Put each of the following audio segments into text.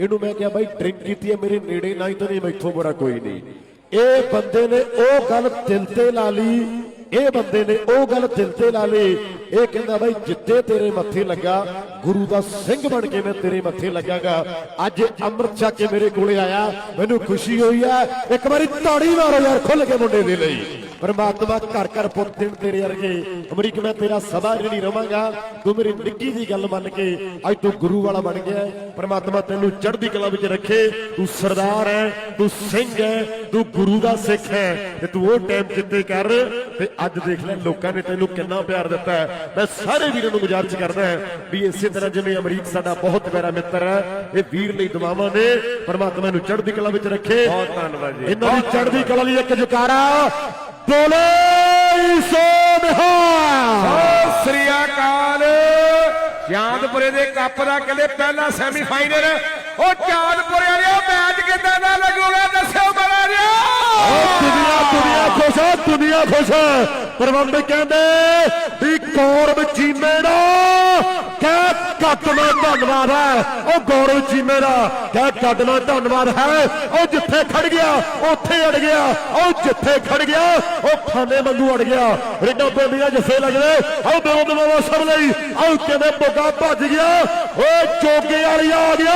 ਇਹਨੂੰ ਮੈਂ ਕਿਹਾ ਬਾਈ ਡਰਿੰਕ ਕੀਤੀ ਹੈ, ਮੇਰੇ ਨੇੜੇ ਨਾ ਹੀ ਤਾਂ ਨਹੀਂ ਮੈਥੋਂ ਬੁਰਾ ਕੋਈ ਨਹੀਂ। ਇਹ ਬੰਦੇ ਨੇ ਉਹ ਗੱਲ ਦਿਲ ਤੇ ਲਾ ਲਈ, ਇਹ ਬੰਦੇ ਨੇ ਉਹ ਗੱਲ ਦਿਲ ਤੇ ਲਾ ਲਈ। ਇਹ ਕਹਿੰਦਾ ਬਾਈ ਜਿੱਤੇ ਤੇਰੇ ਮੱਥੇ ਲੱਗਾ ਗੁਰੂ ਦਾ ਸਿੰਘ ਬਣ ਕੇ ਮੈਂ ਤੇਰੇ ਮੱਥੇ ਲੱਗਾਗਾ ਅੱਜ ਅੰਮ੍ਰਿਤ ਛਕ ਕੇ ਮੇਰੇ ਕੋਲੇ ਆਇਆ। ਮੈਨੂੰ ਖੁਸ਼ੀ ਹੋਈ ਆ ਇੱਕ ਵਾਰੀ ਤਾੜੀ ਮਾਰੋ ਯਾਰ ਖੁੱਲ ਕੇ ਮੁੰਡੇ ਦੇ ਲਈ। ਪਰਮਾਤਮਾ ਘਰ ਘਰ ਪੁੱਤ ਦੇਣ ਤੇਰੇ ਵਰਗੇ। ਅਮਰੀਕ, ਮੈਂ ਤੇਰਾ ਸਦਾ ਜਿਹੜੀ ਰਵਾਂਗਾ। ਤੂੰ ਮੇਰੀ ਨਿੱਕੀ ਦੀ ਗੱਲ ਮੰਨ ਕੇ ਅੱਜ ਤੂੰ ਗੁਰੂ ਵਾਲਾ ਬਣ ਗਿਆ ਪਰਮਾਤਮਾ ਤੈਨੂੰ ਚੜ੍ਹਦੀ ਕਲਾ ਵਿੱਚ ਰੱਖੇ। ਤੂੰ ਸਰਦਾਰ ਹੈ, ਤੂੰ ਸਿੰਘ ਹੈ, ਤੂੰ ਗੁਰੂ ਦਾ ਸਿੱਖ ਹੈ। ਤੇ ਤੂੰ ਉਹ ਟਾਈਮ ਕਿੱਤੇ ਕਰ, ਤੇ ਅੱਜ ਦੇਖ ਲੈ ਲੋਕਾਂ ਨੇ ਤੈਨੂੰ ਕਿੰਨਾ ਪਿਆਰ ਦਿੱਤਾ ਮੈਂ ਸਾਰੇ ਵੀਰਾਂ ਨੂੰ ਗੁਜ਼ਾਰਿਸ਼ ਕਰਦਾ ਵੀ ਇਸੇ ਤਰ੍ਹਾਂ ਜਿਵੇਂ ਅਮਰੀਕ ਸਾਡਾ ਬਹੁਤ ਪਿਆਰਾ ਮਿੱਤਰ ਹੈ ਇਹ ਵੀਰ ਲਈ ਦੁਆਵਾਂ ਨੇ ਪਰਮਾਤਮਾ ਨੂੰ ਚੜ੍ਹਦੀ ਕਲਾ ਵਿੱਚ ਰੱਖੇ। ਬਹੁਤ ਧੰਨਵਾਦ ਜੀ। ਇਹਨਾਂ ਦੀ ਚੜ੍ਹਦੀ ਕਲਾ ਲਈ ਇੱਕ ਜਕਾਰਾ ਬੋਲੇ ਸੋ ਸਤਿ ਸ੍ਰੀ ਅਕਾਲ। ਚਾਂਦਪੁਰੇ ਦੇ ਕੱਪ ਦਾ ਕਹਿੰਦੇ ਪਹਿਲਾ ਸੈਮੀਫਾਈਨਲ ਉਹ ਚਾਂਦਪੁਰੇ ਵਾਲਿਓ ਮੈਚ ਕਿੱਦਾਂ ਦਾ ਲੱਗੂਗਾ ਦੱਸਿਓ ਬੜਾ ਦੁਨੀਆ ਦੁਨੀਆ ਖੁਸ਼ ਹੈ ਦੁਨੀਆ ਖੁਸ਼ ਹੈ। ਪ੍ਰਬੰਧਕ ਕਹਿੰਦੇ ਵੀ ਗੌਰਵ ਚੀਮੇ ਦਾ ਕੱਟਣਾ ਧੰਨਵਾਦ ਹੈ। ਉਹ ਗੌਰਵ ਜੀ ਮੇਰਾ, ਕਹਿ ਕੱਟਣਾ ਧੰਨਵਾਦ ਹੈ। ਉਹ ਜਿੱਥੇ ਖੜ ਗਿਆ, ਉੱਥੇ ਅੜ ਗਿਆ। ਉਹ ਜਿੱਥੇ ਖੜ ਗਿਆ, ਉਹ ਖਾਨੇ ਵਾਂਗੂ ਅੜ ਗਿਆ। ਰਿੱਡਾ ਪੈਂਦੀਆਂ ਜੱਫੇ ਲੱਗਦੇ ਉਹ ਦੋ ਦਵਾਵਾ ਸਭ ਲਈ। ਉਹ ਕਿਵੇਂ ਬੋਗਾ ਭੱਜ ਗਿਆ। ਓਏ ਚੋਗੇ ਵਾਲੀ ਆ ਗਿਆ।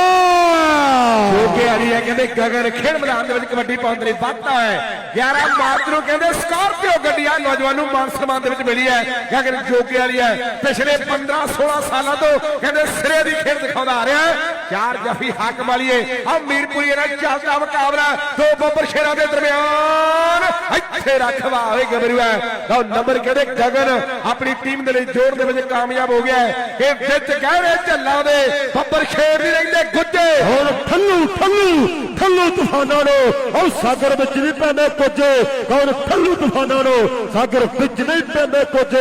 ਜੋਗੇ ਵਾਲੀ ਹੈ, ਕਹਿੰਦੇ ਗਗਨ ਖੇਡ ਮੈਦਾਨ ਦੇ ਵਿੱਚ ਕਬੱਡੀ ਪਾਉਣ ਲਈ ਵੱਧਦਾ ਹੈ। 11 ਮਾਰਚ ਨੂੰ ਕਹਿੰਦੇ ਸਕਾਰਪੀਓ ਗੱਡੀ ਆ ਨੌਜਵਾਨ ਨੂੰ ਮਾਨ ਸਨਮਾਨ ਦੇ ਵਿੱਚ ਮਿਲੀ ਹੈ। ਗਗਨ ਜੋਗੇ ਵਾਲੀ ਹੈ। ਪਿਛਲੇ 15 16 ਸਾਲਾਂ ਤੋਂ ਕਹਿੰਦੇ ਸਿਰੇ ਦੀ ਖੇਡ ਦਿਖਾਉਂਦਾ ਆ ਰਿਹਾ ਚਾਰ ਜਫੀ ਹਾਕਮ ਵਾਲੀਏ। ਆ ਮੀਰਪੁਰੀ ਨਾਲ ਚੱਲਦਾ ਮੁਕਾਬਲਾ। ਦੋ ਬੱਬਰ ਸ਼ੇਰਾਂ ਦੇ ਦਰਮਿਆਨ। ਇੱਥੇ ਰੱਖਵਾ ਹੋਏ ਗੱਭਰੂ ਹੈ ਲਓ, ਨੰਬਰ ਕਹਿੰਦੇ ਗਗਨ ਆਪਣੀ ਟੀਮ ਦੇ ਲਈ ਜੋੜ ਦੇ ਵਿੱਚ ਕਾਮਯਾਬ ਹੋ ਗਿਆ ਇਹ ਵਿੱਚ ਗਹਿਰੇ ਝੱਲਾਂ ਦੇ ਬੱਬਰ ਸ਼ੇਰ ਨਹੀਂ ਰਹਿੰਦੇ ਗੁੱਜੇ। ਠੱਲੂ ਤੂਫਾਨਾਂ ਨੂੰ। ਉਹ ਸਾਗਰ ਵਿੱਚ ਵੀ ਪੈਂਦੇ ਕੁਝ ਕੌਣ ਠੱਲੂ ਤੂਫਾਨਾਂ ਨੂੰ? ਸਾਗਰ ਵਿੱਚ ਨਹੀਂ ਪੈਂਦੇ ਕੁਝ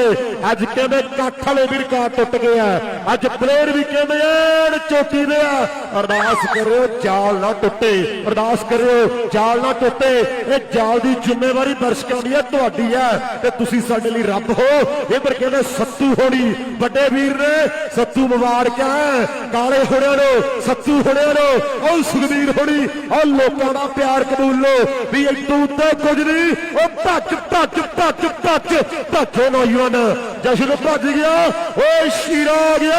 ਅੱਜ ਕਹਿੰਦੇ ਕੱਖ ਵਾਲੇ ਵੀ ਰਿਕਾਰਡ ਟੁੱਟ ਗਿਆ ਅੱਜ ਪਲੇਅਰ ਵੀ ਕਹਿੰਦੇ ਐਨ ਚੋਟੀ ਦੇ ਆ। ਅਰਦਾਸ ਕਰਿਓ, ਜਾਲ ਨਾ ਟੁੱਟੇ। ਅਰਦਾਸ ਕਰਿਓ, ਜਾਲ ਨਾ ਟੁੱਟੇ। ਇਹ ਜਾਲ ਦੀ ਜ਼ਿੰਮੇਵਾਰੀ ਦਰਸ਼ਕਾਂ ਦੀ ਹੈ ਤੁਹਾਡੀ ਹੈ ਤੇ ਤੁਸੀਂ ਸਾਡੇ ਲਈ ਰੱਬ ਹੋ। ਇਹ ਪਰ ਕਹਿੰਦੇ ਸੱਤੂ ਹੋਣੀ। ਵੱਡੇ ਵੀਰ ਨੇ ਸੱਤੂ ਮੁਬਾਰਕਾਂ ਕਾਲੇ ਹੋਣਿਆਂ ਨੂੰ, ਸੱਤੂ ਹੋਣਿਆਂ ਨੂੰ। ਉਹ ਸੁਖਬੀਰ ਹੋਣੀ, ਉਹ ਲੋਕਾਂ ਦਾ ਪਿਆਰ ਕਬੂਲ ਵੀ ਇਤੋਂ ਉੱਤੇ ਕੁਝ ਨਹੀਂ, ਉਹ ਭੱਜ ਭੱਜ ਭੱਜ ਭੱਜ, ਭੱਜੋ ਨੌਜਵਾਨ ਜਸ਼ਨ ਭੱਜ ਗਿਆ, ਓਏ ਸ਼ੀਰਾ ਆ ਗਿਆ।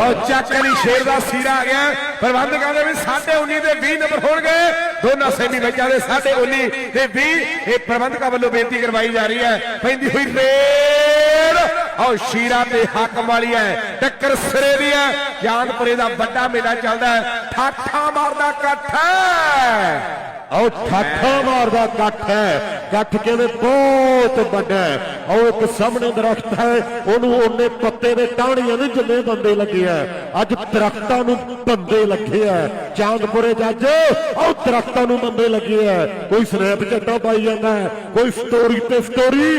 ਉਹ ਚੱਕ ਅਲੀ ਸ਼ੇਰ ਦਾ ਸੀਰਾ ਆ ਗਿਆ। ਪ੍ਰਬੰਧਕਾਂ ਦੇ ਵੀ 19.5 ਦੇ 20 ਨੰਬਰ ਹੋਣਗੇ। ਦੋਨਾਂ ਸੈਮੀ ਮੈਚਾਂ ਦੇ 19.5 ਤੇ 20 ਇਹ ਪ੍ਰਬੰਧਕਾਂ ਵੱਲੋਂ ਬੇਨਤੀ ਕਰਵਾਈ ਜਾ ਰਹੀ ਹੈ। ਪੈਂਦੀ ਹੋਈ ਰੇਡ। ਆਓ ਸ਼ੀਰਾ ਤੇ ਹਾਕਮ ਵਾਲੀ ਹੈ ਟੱਕਰ ਸਿਰੇ ਦੀ ਹੈ ਜਾਨਪੁਰੇ ਦਾ ਵੱਡਾ ਮੇਲਾ ਚੱਲਦਾ ਹੈ ਠਾਠਾ ਮਾਰਦਾ ਇਕੱਠ ਹੈ ਆਓ ਠਾਠਾ ਮਾਰਦਾ ਕੱਠ ਹੈ ਕੱਠ ਕਹਿੰਦੇ ਬਹੁਤ ਵੱਡਾ ਹੈ ਆਓ ਇੱਕ ਸਾਹਮਣੇ ਦਰਖਤ ਹੈ ਉਹਨੂੰ ਉਹਨੇ ਪੱਤੇ ਦੇ ਟਾਹਣੀਆਂ ਨੂੰ ਜਿੰਨੇ ਬੰਦੇ ਲੱਗੇ ਆ ਅੱਜ ਦਰਖਤਾਂ ਨੂੰ ਬੰਦੇ ਲੱਗੇ ਆ ਚਾਂਦਪੁਰੇ ਜੱਜ ਆਓ ਦਰਖਤਾਂ ਨੂੰ ਬੰਦੇ ਲੱਗੇ ਆ ਕੋਈ ਸਨੈਪ ਝੱਟਾ ਪਾਈ ਜਾਂਦਾ ਹੈ, ਕੋਈ ਸਟੋਰੀ ਤੇ ਸਟੋਰੀ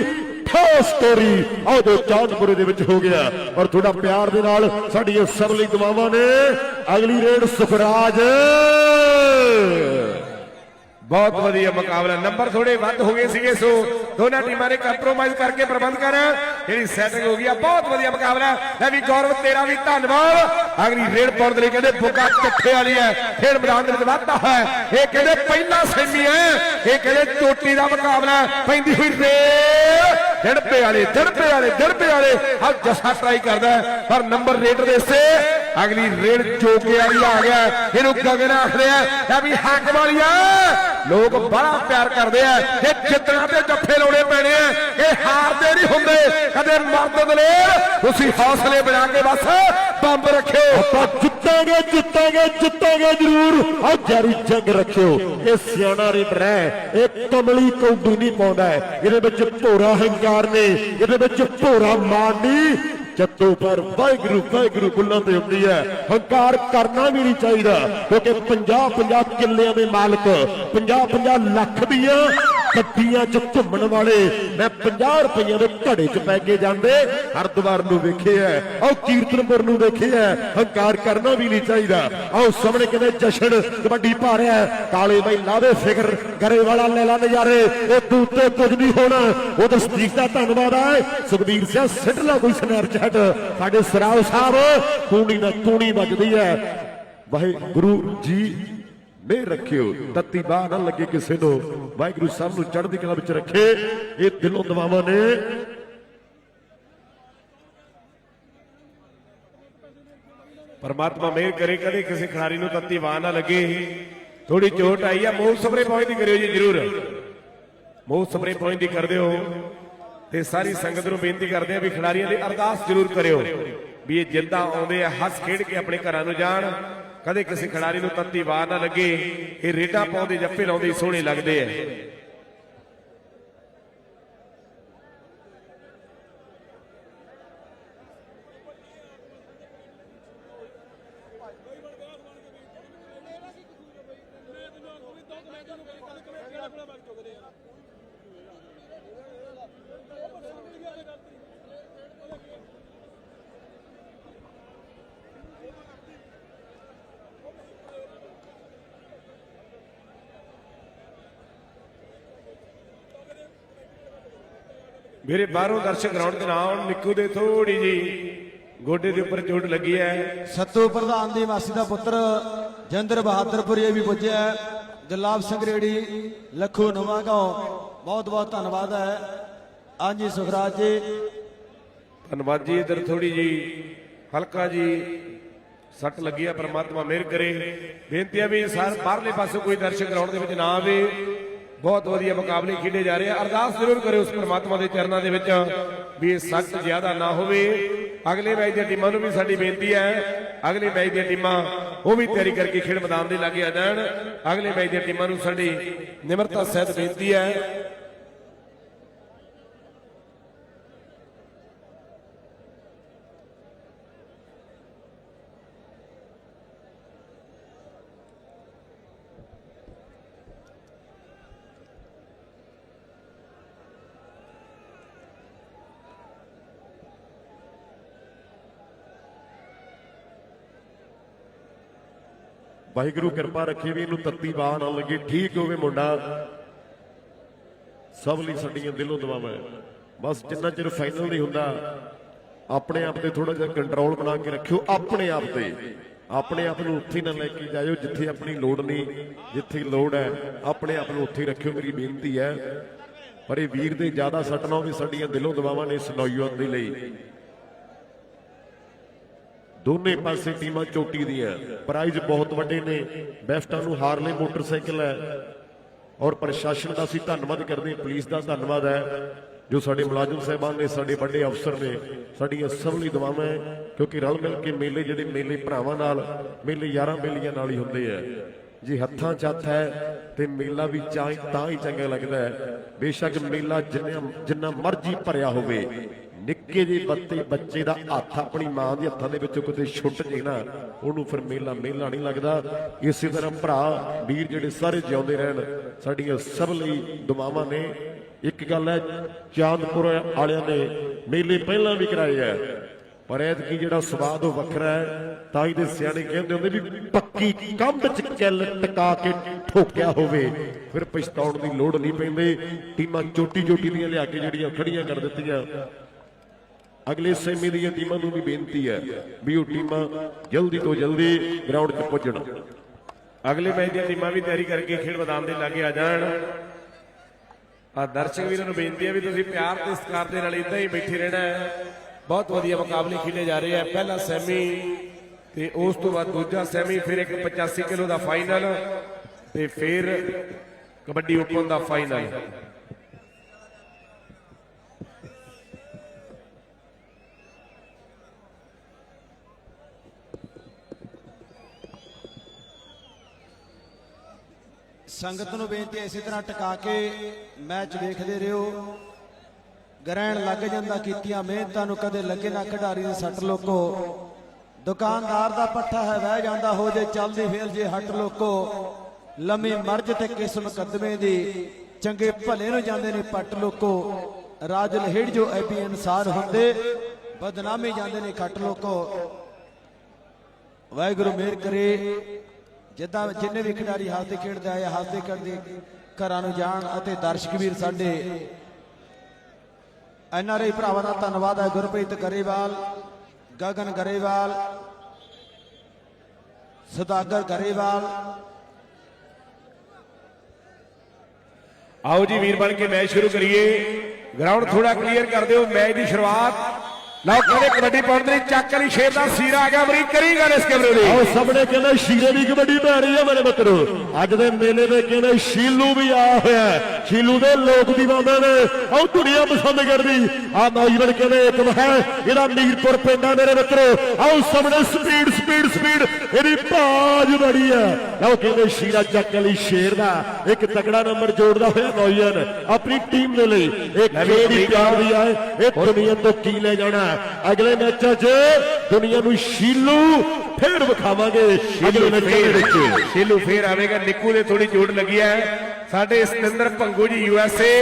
ਠੋ ਸਟੋਰੀ ਆਓ ਜੋ ਚਾਂਦਪੁਰੇ ਦੇ ਵਿੱਚ ਹੋ ਗਿਆ। ਔਰ ਤੁਹਾਡਾ ਪਿਆਰ ਦੇ ਨਾਲ ਸਾਡੀ ਇਹ ਸਭ ਲਈ ਦੁਆਵਾਂ ਨੇ। ਅਗਲੀ ਰੇਡ ਸੁਖਰਾਜ। ਬਹੁਤ ਵਧੀਆ ਮੁਕਾਬਲਾ। ਨੰਬਰ ਥੋੜੇ ਵੱਧ ਹੋ ਗਏ ਸੀਗੇ, ਸੋ ਦੋਨਾਂ ਟੀਮਾਂ ਨੇ ਕੰਪਰੋਮਾਈਜ਼ ਕਰਕੇ ਪ੍ਰਬੰਧ ਕਰ ਜਿਹੜੀ ਸੈਟਿੰਗ ਹੋ ਗਈ ਆ, ਬਹੁਤ ਵਧੀਆ ਮੁਕਾਬਲਾ। ਲੈ ਵੀ ਗੌਰਵ, ਤੇਰਾ ਵੀ ਧੰਨਵਾਦ। ਅਗਲੀ ਰੇਡ ਪਾਉਣ ਦੇ ਲਈ ਕਹਿੰਦੇ ਬੁੱਗਾ ਚੱਠੇ ਵਾਲੀ ਹੈ ਖੇਡ ਮੈਦਾਨ ਦੇ ਵਿੱਚ ਵਾਧਾ ਹੈ। ਇਹ ਕਹਿੰਦੇ ਪਹਿਲਾ ਸੈਮੀ ਹੈ, ਇਹ ਕਹਿੰਦੇ ਚੋਟੀ ਦਾ ਮੁਕਾਬਲਾ ਪੈਂਦੀ ਹੋਈ ਰੇਡ ਡੜਪੇ ਵਾਲੇ ਡੜਪੇ ਵਾਲੇ ਡੜਪੇ ਵਾਲੇ। ਆ ਜੱਸਾ ਟਰਾਈ ਕਰਦਾ ਪਰ ਨੰਬਰ ਰੇਡਰ ਦੇ ਸੇ ਅਗਲੀ ਰੇਡ ਚੋਕੇ ਵਾਲੀ ਆ ਗਿਆ ਇਹਨੂੰ ਗਗਨ ਆਖਦੇ ਆ, ਇਹ ਵੀ ਹੱਕ ਵਾਲੀ ਆ। ਲੋਕ ਬੜਾ ਪਿਆਰ ਕਰਦੇ ਆ। ਇਹ ਜਿੱਤਣਾ ਤੇ ਜੱਫੇ ਲਾਉਣੇ ਪੈਣੇ ਆ। ਇਹ ਹਾਰਦੇ ਨਹੀਂ ਹੁੰਦੇ। ਕਦੇ ਮਰਦ ਦਲੇਰ ਤੁਸੀਂ ਹੌਸਲੇ ਬਣਾ ਕੇ ਬਸ ਬੰਬ ਰੱਖੇ ਆਪਾਂ ਜਿੱਤਾਂਗੇ ਜਿੱਤਾਂਗੇ ਜਿੱਤਾਂਗੇ ਜ਼ਰੂਰ। ਆ ਜਾਰੀ ਜੰਗ ਰੱਖਿਓ। ਇਹ ਸਿਆਣਾ ਰੀਡਰ ਹੈ ਇਹ ਕਮਲੀ ਕੌਡੀ ਨਹੀਂ ਪਾਉਂਦਾ ਇਹਦੇ ਵਿੱਚ ਭੋਰਾ ਹੰਕਾਰ ਨੇ। ਇਹਦੇ ਵਿੱਚ ਭੋਰਾ ਮਾਨ ਨਹੀਂ ਜੱਤੋ ਪਰ ਵਾਹਿਗੁਰੂ ਵਾਹਿਗੁਰੂ ਬੁੱਲਾਂ ਤੇ ਹੁੰਦੀ ਹੈ। ਹੰਕਾਰ ਕਰਨਾ ਵੀ ਨਹੀਂ ਚਾਹੀਦਾ। ਕਿਉਂਕਿ 50 50 ਕਿੱਲਿਆਂ ਦੇ ਮਾਲਕ 50 50 ਲੱਖ ਦੀਆਂ ਗੱਡੀਆਂ 'ਚ ਘੁੰਮਣ ਵਾਲੇ, ਮੈਂ 50 ਰੁਪਈਆਂ ਦੇ ਘੜੇ 'ਚ ਪੈ ਕੇ ਜਾਂਦੇ। ਹਰਦੁਆਰ ਨੂੰ ਵੇਖਿਆ ਆਹ ਕੀਰਤਨਪੁਰ ਨੂੰ ਵੇਖਿਆ ਹੰਕਾਰ ਕਰਨਾ ਵੀ ਨਹੀਂ ਚਾਹੀਦਾ। ਆਹ ਸਾਹਮਣੇ ਕਹਿੰਦੇ ਜਸ਼ਨ, ਕਬੱਡੀ ਪਾ ਰਿਹਾ ਕਾਲੇ ਬਾਈ ਲਾਵੇ ਫਿਕਰ ਘਰੇ ਵਾਲਾ ਲੈ ਲੈਲਾ ਨਜ਼ਾਰੇ ਤੂੰ ਦੂਤੇ ਕੁਝ ਨਹੀਂ ਹੋਣਾ। ਉਧਰ ਸਦੀਕ ਦਾ ਧੰਨਵਾਦ ਹੈ ਸੁਖਬੀਰ ਸਿੰਘ ਸਿੱਟ ਲਾ ਕੋਈ ਸਨੈਪਚੈਟ ਸਾਡੇ ਸਰਾਵ ਸਾਹਿਬ ਕੂਣੀ ਨਾ ਕੂਣੀ ਵੱਜਦੀ ਹੈ ਵਾਹਿਗੁਰੂ ਜੀ ਮੇਰ ਰੱਖਿਓ, ਤੱਤੀ ਬਾਹ ਨਾ ਲੱਗੇ ਕਿਸੇ ਨੂੰ। ਵਾਹਿਗੁਰੂ ਸਭ ਨੂੰ ਚੜ੍ਹਦੀ ਕਲਾ ਵਿੱਚ ਰੱਖੇ। ਇਹ ਦਿਲੋਂ ਦੁਆਵਾਂ ਨੇ। ਪਰਮਾਤਮਾ ਮਿਹਰ ਕਰੇ, ਕਦੇ ਕਿਸੇ ਖਿਡਾਰੀ ਨੂੰ ਤੱਤੀ ਵਾਹ ਨਾ ਲੱਗੇ। ਥੋੜੀ ਚੋਟ ਆਈ ਆ, ਮੋਹ ਸਪਰੇ ਪਹੁੰਚਦੀ ਕਰਿਓ ਜੀ, ਜਰੂਰ। ਮੋਹ ਸਪਰੇ ਪਹੁੰਚਦੀ ਕਰ ਦਿਓ ਤੇ ਸਾਰੀ ਸੰਗਤ ਨੂੰ ਬੇਨਤੀ ਕਰਦੇ ਆ ਵੀ ਖਿਡਾਰੀਆਂ ਦੀ ਅਰਦਾਸ ਜਰੂਰ ਕਰਿਓ। ਵੀ ਇਹ ਜਿੱਦਾਂ ਆਉਂਦੇ ਆ, ਹੱਸ ਖੇਡ ਕੇ ਆਪਣੇ ਘਰਾਂ ਨੂੰ ਜਾਣ। ਕਦੇ ਕਿਸੇ ਖਿਡਾਰੀ ਨੂੰ ਤੱਤੀ ਵਾਰ ਨਾ ਲੱਗੇ, ਇਹ ਰੇਡਾ ਪਾਉਂਦੇ ਜੱਫੇ ਲਾਉਂਦੇ ਸੋਹਣੇ ਲੱਗਦੇ ਆ। ਮੇਰੇ ਬਾਹਰੋਂ ਦਰਸ਼ਕ ਗਰਾਊਂਡ ਤੇ ਨਾ ਆਉਣ ਨਿੱਕੂ ਦੇ ਥੋੜੀ ਜੀ ਗੋਡੇ ਦੇ ਉੱਪਰ ਚੋਟ ਲੱਗੀ ਹੈ। ਸੱਤੂ ਪ੍ਰਧਾਨ ਦੀ ਮਾਸੀ ਦਾ ਪੁੱਤਰ ਜੰਦਰ ਬਹਾਦਰਪੁਰੀ ਵੀ ਪੁੱਜਿਆ ਹੈ। ਗੁਲਾਬ ਸਿੰਘ ਰੇੜੀ ਲੱਖੂ ਨਵਾਂਗਾਉਂ ਬਹੁਤ ਬਹੁਤ ਧੰਨਵਾਦ ਹੈ। ਹਾਂਜੀ ਸੁਖਰਾਜ ਜੀ। ਧੰਨਵਾਦ ਜੀ ਇਧਰ ਥੋੜੀ ਜੀ ਹਲਕਾ ਜੀ। ਸੱਟ ਲੱਗੀ ਆ ਪ੍ਰਮਾਤਮਾ ਮਿਹਰ ਕਰੇ। ਬੇਨਤੀ ਆ ਵੀ ਸਰ ਬਾਹਰਲੇ ਪਾਸੋਂ ਕੋਈ ਦਰਸ਼ਕ ਗਰਾਊਂਡ ਦੇ ਵਿੱਚ ਨਾ ਆਵੇ। ਬਹੁਤ ਵਧੀਆ ਮੁਕਾਬਲੇ ਖੇਡੇ ਜਾ ਰਹੇ ਆ। ਅਰਦਾਸ ਜ਼ਰੂਰ ਕਰਿਓ ਉਸ ਪਰਮਾਤਮਾ ਦੇ ਚਰਨਾਂ ਦੇ ਵਿੱਚ ਵੀ ਇਹ ਸੱਟ ਜ਼ਿਆਦਾ ਨਾ ਹੋਵੇ। ਅਗਲੇ ਮੈਚ ਦੀਆਂ ਟੀਮਾਂ ਨੂੰ ਵੀ ਸਾਡੀ ਬੇਨਤੀ ਹੈ। ਅਗਲੇ ਮੈਚ ਦੀਆਂ ਟੀਮਾਂ ਉਹ ਵੀ ਤਿਆਰੀ ਕਰਕੇ ਖੇਡ ਮੈਦਾਨ ਦੇ ਲਾਗੇ ਆ ਜਾਣ। ਅਗਲੇ ਮੈਚ ਦੀਆਂ ਟੀਮਾਂ ਨੂੰ ਸਾਡੀ ਨਿਮਰਤਾ ਸਹਿਤ ਬੇਨਤੀ ਹੈ। ਵਾਹਿਗੁਰੂ ਕਿਰਪਾ ਰੱਖੇ ਵੀ ਇਹਨੂੰ ਤੱਤੀ ਬਾਹ ਨਾ ਲੱਗੇ। ਠੀਕ ਹੋਵੇ ਮੁੰਡਾ। ਸਭ ਲਈ ਸਾਡੀਆਂ ਦਿਲੋਂ ਦੁਆਵਾਂ ਬਸ ਜਿੰਨਾ ਚਿਰ ਫਾਈਨਲ ਨਹੀਂ ਹੁੰਦਾ, ਆਪਣੇ ਆਪ ਤੇ ਥੋੜਾ ਜਿਹਾ ਕੰਟਰੋਲ ਬਣਾ ਕੇ ਰੱਖਿਓ। ਆਪਣੇ ਆਪ ਤੇ। ਆਪਣੇ ਆਪ ਨੂੰ ਉੱਥੇ ਨਾ ਲੈ ਕੇ ਜਾਇਓ ਜਿੱਥੇ ਆਪਣੀ ਲੋੜ ਨਹੀਂ, ਜਿੱਥੇ ਲੋੜ ਹੈ। ਆਪਣੇ ਆਪ ਨੂੰ ਉੱਥੇ ਰੱਖਿਓ, ਮੇਰੀ ਬੇਨਤੀ ਹੈ। ਪਰ ਇਹ ਵੀਰ ਦੇ ਜ਼ਿਆਦਾ ਸੱਟ ਨਾ ਹੋਵੇ, ਸਾਡੀਆਂ ਦਿਲੋਂ ਦੁਆਵਾਂ ਨੇ ਇਸ ਨੌਜਵਾਨ ਦੇ ਲਈ। ਦੋਨੇ ਪਾਸੇ ਟੀਮਾਂ ਚੋਟੀ ਦੀਆਂ। ਪ੍ਰਾਈਜ਼ ਬਹੁਤ ਵੱਡੇ ਨੇ। ਬੈਸਟਾਂ ਨੂੰ ਹਾਰਲੇ ਮੋਟਰਸਾਈਕਲ ਹੈ। ਔਰ ਪ੍ਰਸ਼ਾਸਨ ਦਾ ਅਸੀਂ ਧੰਨਵਾਦ ਕਰਦੇ ਹਾਂ। ਪੁਲਿਸ ਦਾ ਧੰਨਵਾਦ ਹੈ। ਜੋ ਸਾਡੇ ਮੁਲਾਜ਼ਮ ਸਾਹਿਬਾਨ ਨੇ, ਸਾਡੇ ਵੱਡੇ ਅਫਸਰ ਨੇ, ਸਾਡੀਆਂ ਸਭ ਲਈ ਦੁਆਵਾਂ ਹੈ। ਕਿਉਂਕਿ ਰਲ ਮਿਲ ਕੇ ਮੇਲੇ ਜਿਹੜੇ ਮੇਲੇ ਭਰਾਵਾਂ ਨਾਲ, ਮੇਲੇ ਯਾਰਾਂ ਬੇਲੀਆਂ ਨਾਲ ਹੀ ਹੁੰਦੇ ਆ। ਜੇ ਹੱਥਾਂ 'ਚ ਹੱਥ ਹੈ, ਤੇ ਮੇਲਾ ਵੀ ਚਾਹੇ ਤਾਂ ਹੀ ਚੰਗਾ ਲੱਗਦਾ ਹੈ। ਬੇਸ਼ੱਕ ਮੇਲਾ ਜਿੰਨਾ ਜਿੰਨਾ ਮਰਜ਼ੀ ਭਰਿਆ ਹੋਵੇ। ਨਿੱਕੇ ਜਿਹੇ ਬੱਤੇ ਬੱਚੇ ਦਾ ਹੱਥ ਆਪਣੀ ਮਾਂ ਦੇ ਹੱਥਾਂ ਦੇ ਵਿੱਚੋਂ ਕਿਤੇ ਛੁੱਟ ਜੇ ਨਾ, ਉਹਨੂੰ ਫਿਰ ਮੇਲਾ ਮੇਲਾ ਨਹੀਂ ਲੱਗਦਾ। ਇਸੇ ਤਰ੍ਹਾਂ ਭਰਾ, ਵੀਰ ਜਿਹੜੇ ਸਾਰੇ ਜਿਉਂਦੇ ਰਹਿਣ, ਸਾਡੀਆਂ ਸਭ ਲਈ ਦੁਆਵਾਂ ਨੇ। ਇੱਕ ਗੱਲ ਹੈ, ਚਾਂਦਪੁਰ ਵਾਲਿਆਂ ਨੇ ਮੇਲੇ ਪਹਿਲਾਂ ਵੀ ਕਰਾਏ ਆ। ਪਰ ਐਤਕੀ ਜਿਹੜਾ ਸਵਾਦ ਉਹ ਵੱਖਰਾ ਹੈ, ਤਾਂ ਹੀ ਦੇ ਸਿਆਣੇ ਕਹਿੰਦੇ ਹੁੰਦੇ ਵੀ ਪੱਕੀ ਕੰਧ 'ਚ ਕਿੱਲ ਟਿਕਾ ਕੇ ਠੋਕਿਆ ਹੋਵੇ। ਫਿਰ ਪਛਤਾਉਣ ਦੀ ਲੋੜ ਨਹੀਂ ਪੈਂਦੀ। ਟੀਮਾਂ ਚੋਟੀ ਚੋਟੀ ਦੀਆਂ ਲਿਆ ਕੇ ਜਿਹੜੀਆਂ ਖੜੀਆਂ ਕਰ ਦਿੱਤੀਆਂ। ਅਗਲੇ ਸੈਮੀ ਦੀਆਂ ਟੀਮਾਂ ਨੂੰ ਵੀ ਬੇਨਤੀ ਹੈ ਵੀ ਉਹ ਟੀਮਾਂ ਜਲਦੀ ਤੋਂ ਜਲਦੀ ਗਰਾਊਂਡ 'ਚ ਪੁੱਜਣ। ਅਗਲੇ ਮੈਚ ਦੀਆਂ ਟੀਮਾਂ ਵੀ ਤਿਆਰੀ ਕਰਕੇ ਖੇਡ ਮੈਦਾਨ ਦੇ ਲਾਗੇ ਆ ਜਾਣ। ਆ ਦਰਸ਼ਕ ਵੀਰਾਂ ਨੂੰ ਬੇਨਤੀ ਹੈ ਵੀ ਤੁਸੀਂ ਪਿਆਰ ਤੇ ਸਤਿਕਾਰ ਦੇ ਨਾਲ ਇਦਾਂ ਹੀ ਬੈਠੇ ਰਹਿਣਾ ਬਹੁਤ ਵਧੀਆ ਮੁਕਾਬਲੇ ਖੇਡੇ ਜਾ ਰਹੇ ਆ। ਪਹਿਲਾ ਸੈਮੀ ਤੇ ਉਸ ਤੋਂ ਬਾਅਦ ਦੂਜਾ ਸੈਮੀ ਫਿਰ ਇੱਕ 85 ਕਿਲੋ ਦਾ ਫਾਈਨਲ ਤੇ ਫਿਰ ਕਬੱਡੀ ਓਪਨ ਦਾ ਫਾਈਨਲ ਸੰਗਤ ਨੂੰ ਬੇਨਤੀ ਹੈ ਇਸੇ ਤਰ੍ਹਾਂ ਟਿਕਾ ਕੇ ਮੈਚ ਵੇਖਦੇ ਰਹੋ। ਗ੍ਰਹਿਣ ਲੱਗ ਜਾਂਦਾ ਕੀਤੀਆਂ ਮਿਹਨਤਾਂ ਨੂੰ ਕਦੇ ਲੱਗੇ ਨਾ ਖਿਡਾਰੀ ਦੇ ਸੱਟ ਲੋਕੋ। ਦੁਕਾਨਦਾਰ ਦਾ ਪੱਠਾ ਹੈ ਵਹਿ ਜਾਂਦਾ ਹੋ ਜੇ ਚੱਲਦੀ ਫੇਰ ਜੇ ਹੱਟ ਲੋਕੋ। ਲੰਮੀ ਮਰਜ ਤੇ ਕਿਸ ਮੁਕੱਦਮੇ ਦੀ, ਚੰਗੇ ਭਲੇ ਨੂੰ ਜਾਂਦੇ ਨੇ ਪੱਟ ਲੋਕੋ। ਰਾਜ ਲਹਿੜ ਜੋ ਐਬੀ ਇਨਸਾਨ ਹੁੰਦੇ, ਬਦਨਾਮੀ ਜਾਂਦੇ ਨੇ ਖੱਟ ਲੋਕੋ। ਵਾਹਿਗੁਰੂ ਮਿਹਰ ਕਰੇ। ਜਿੱਦਾਂ ਜਿੰਨੇ ਵੀ ਖਿਡਾਰੀ ਹੱਸਦੇ ਖੇਡਦੇ ਆਏ, ਹੱਸਦੇ ਖੇਡਦੇ ਘਰਾਂ ਨੂੰ ਜਾਣ ਅਤੇ ਦਰਸ਼ਕ ਵੀਰ ਸਾਡੇ। ਐਨਆਰਆਈ ਭਰਾਵਾਂ ਦਾ ਧੰਨਵਾਦ ਹੈ, ਗੁਰਪ੍ਰੀਤ ਗਰੇਵਾਲ, ਗਗਨ ਗਰੇਵਾਲ, ਸੁਦਾਗਰ ਗਰੇਵਾਲ। ਆਓ ਜੀ ਵੀਰ ਬਣ ਕੇ ਮੈਚ ਸ਼ੁਰੂ ਕਰੀਏ। ਗਰਾਊਂਡ ਥੋੜਾ ਕਲੀਅਰ ਕਰ ਦਿਓ, ਮੈਚ ਦੀ ਸ਼ੁਰੂਆਤ। ਲਓ ਕਹਿੰਦੇ ਕਬੱਡੀ ਪਾਉਣ ਦੇ ਲਈ ਚੱਕ ਵਾਲੀ ਸ਼ੇਰ ਦਾ ਸੀਰਾ ਆ ਗਿਆ ਅਮਰੀਕ ਕਰੀ ਗੱਲ ਇਸ ਕਮਰੇ ਦੀ। ਆਓ ਸਾਹਮਣੇ ਕਹਿੰਦੇ ਸ਼ੀਰੇ ਦੀ ਕਬੱਡੀ ਪੈ ਰਹੀ ਹੈ ਮੇਰੇ ਮਿੱਤਰੋ। ਅੱਜ ਦੇ ਮੇਲੇ ਦੇ ਕਹਿੰਦੇ ਸ਼ੀਲੂ ਵੀ ਆਇਆ ਹੋਇਆ ਹੈ। ਸ਼ੀਲੂ ਦੇ ਲੋਕ ਦੀਵਾਨੇ ਨੇ। ਆਓ ਦੁਨੀਆ ਪਸੰਦ ਕਰਦੀ। ਆ ਨੌਜਵਾਨ ਕਹਿੰਦੇ ਇੱਕ ਹੈ ਇਹਦਾ ਮੀਰਪੁਰ ਪਿੰਡ ਆ ਮੇਰੇ ਮਿੱਤਰੋ। ਆਓ ਸਾਹਮਣੇ ਸਪੀਡ ਸਪੀਡ ਸਪੀਡ ਇਹਦੀ ਭਾਜ ਬੜੀ ਹੈ ਆਓ ਕਹਿੰਦੇ ਸ਼ੀਰਾ ਚੱਕ ਵਾਲੀ ਸ਼ੇਰ ਦਾ। ਇੱਕ ਤਕੜਾ ਨੰਬਰ ਜੋੜਦਾ ਹੋਇਆ ਨੌਜਵਾਨ। ਆਪਣੀ ਟੀਮ ਦੇ ਲਈ। ਇਹ ਕਿਹੜੀ ਪਿਆਰ ਦੀ ਹੈ ਇਹ ਦੁਨੀਆ ਤੋਂ ਕੀ ਲੈ ਜਾਣਾ? ਅਗਲੇ ਮੈਚਾਂ 'ਚ ਦੁਨੀਆ ਨੂੰ ਸ਼ੀਲੂ ਫੇਰ ਵਿਖਾਵਾਂਗੇ ਅਗਲੇ ਮੈਚਾਂ ਦੇ ਵਿੱਚ। ਸ਼ੀਲੂ ਫੇਰ ਆਵੇਗਾ ਨਿੱਕੂ ਦੇ ਥੋੜੀ ਜੋੜ ਲੱਗੀ ਹੈ। ਸਾਡੇ Satinder Bhangu ji U S A